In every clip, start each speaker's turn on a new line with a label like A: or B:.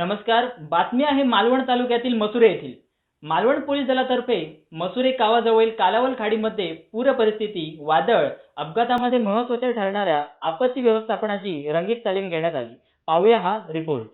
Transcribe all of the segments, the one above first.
A: नमस्कार बातमी आहे मालवण तालुक्यातील मसुरे येथील. मालवण पोलीस दलातर्फे मसुरे गावाजवळील कालावल खाडीमध्ये पूर परिस्थिती वादळ अपघातामध्ये महत्त्वाच्या ठरणाऱ्या आपत्ती व्यवस्थापनाची रंगीत तालीम घेण्यात आली. पाहूया हा रिपोर्ट.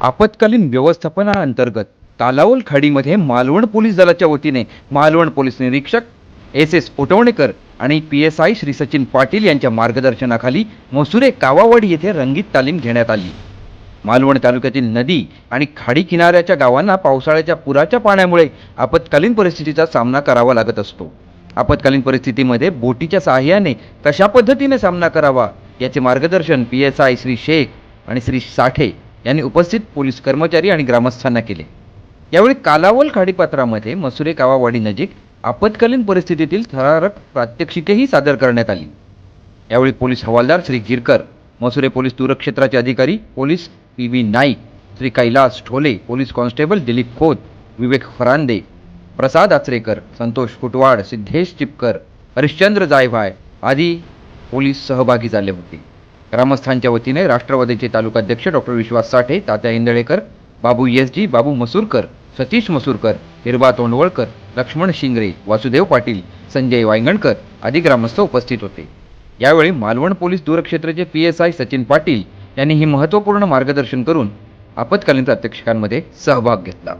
B: आपत्कालीन व्यवस्थापनाअंतर्गत तालावल खाडीमध्ये मालवण पोलीस दलाच्या वतीने मालवण पोलीस निरीक्षक एस एस उटवणेकर आणि P S I Shri Sachin Patil यांच्या मार्गदर्शनाखाली मसुरे कावावाडी येथे रंगीत तालीम घेण्यात आली. मालवण तालुक्यातील नदी आणि खाडी किनाऱ्याच्या गावांना पावसाळ्याच्या पुराच्या पाण्यामुळे आपत्कालीन परिस्थितीचा सामना करावा लागत असतो. आपत्कालीन परिस्थितीमध्ये बोटीच्या सहाय्याने कशा पद्धतीने सामना करावा याचे मार्गदर्शन P S I Shri Shaikh आणि श्री साठे यांनी उपस्थित पोलीस कर्मचारी आणि ग्रामस्थांना केले. यावेळी कालावल खाडीपात्रामध्ये मसुरे कावावाडीनजीक आपत्कालीन परिस्थितीतील थरारक प्रात्यक्षिकेही सादर करण्यात आली. यावेळी पोलीस हवालदार श्री गिरकर मसुरे पोलीस दूरक्षेत्राचे अधिकारी police P V Naik Shri Kailas Thole police constable Dilip Khot Vivek Farande Prasad Acharekar Santosh Kutwad Siddhesh Chipkar Harishchandra Jaybhay आदी पोलीस सहभागी झाले होते. ग्रामस्थांच्या वतीने राष्ट्रवादीचे तालुकाध्यक्ष doctor Vishwas Sathe Tatya Indalekar Babu S G Babu Masurkar Satish Masurkar Hirba Tondvalkar Laxman Shingre Vasudev Patil Sanjay Vayangankar आदी ग्रामस्थ उपस्थित होते. यावेळी Malvan police दूरक्षेत्राचे P S I Sachin Patil यांनी ही महत्त्वपूर्ण मार्गदर्शन करून आपत्कालीन प्रात्यक्षिकांमध्ये सहभाग घेतला.